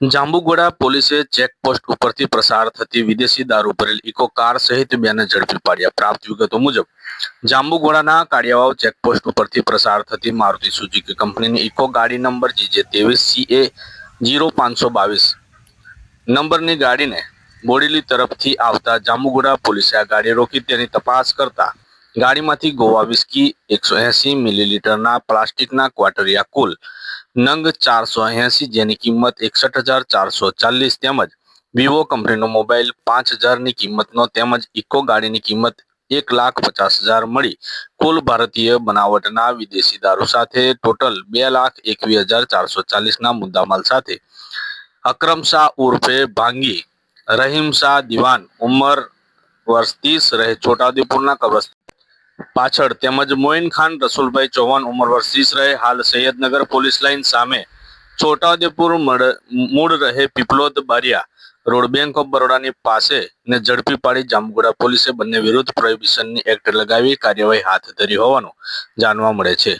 જાંબુગોડા પોલીસે ચેકપોસ્ટ ઉપરથી પ્રસાર થતી વિદેશી દારૂ ભરેલ ઇકો કાર સહિત બેને ઝડપી પાડ્યા. પ્રાપ્ત વિગતો મુજબ, જાંબુગોડાના કાળિયાવાવ ચેકપોસ્ટ ઉપરથી પ્રસાર થતી મારુતિ સુઝુકી કંપનીની ઇકો ગાડી નંબર જીજે ત્રેવીસ સીએ જીરો પાંચસો બાવીસ નંબરની ગાડીને બોડેલી તરફથી આવતા જાંબુગોડા પોલીસે આ ગાડી રોકી તેની તપાસ કરતા ગાડીમાંથી ગોવા વિસ્કી એકસો એસી મિલીલીટરના પ્લાસ્ટિકના ક્વાટરિયા કુલ નંગ ચારસો એસી જેની કિંમત એકસઠ હજાર ચારસો ચાલીસ તેમજ વિવો કંપનીનો મોબાઈલ પાંચ હજારની કિંમતનો તેમજ ઇકો ગાડીની કિંમત એક લાખ પચાસ હજાર મળી કુલ ભારતીય બનાવટના વિદેશી દારૂ સાથે ટોટલ બે લાખ એકવીસ હજાર ચારસો ચાલીસના મુદ્દામાલ સાથે અકરમ શાહ ઉર્ફે ભાંગી રહીમ શાહ દિવાન ઉંમર વર્ષ ત્રીસ રહે છોટાઉદેપુરના કબ્રસ્તાન પાછળ તેમજ મોઇન ખાન, રસુલભાઈ ચૌહાણ ઉંમર વર્ષ રહે. હાલ સૈયદનગર પોલીસ લાઇન સામે છોટાઉદેપુર મૂળ રહે Piplod Baria road. Bank of બરોડાની પાસે ને ઝડપી પાડી જામગુડા પોલીસે બંને વિરુદ્ધ પ્રોહિબિશનની એક્ટ લગાવી કાર્યવાહી હાથ ધરી હોવાનું જાણવા મળે છે.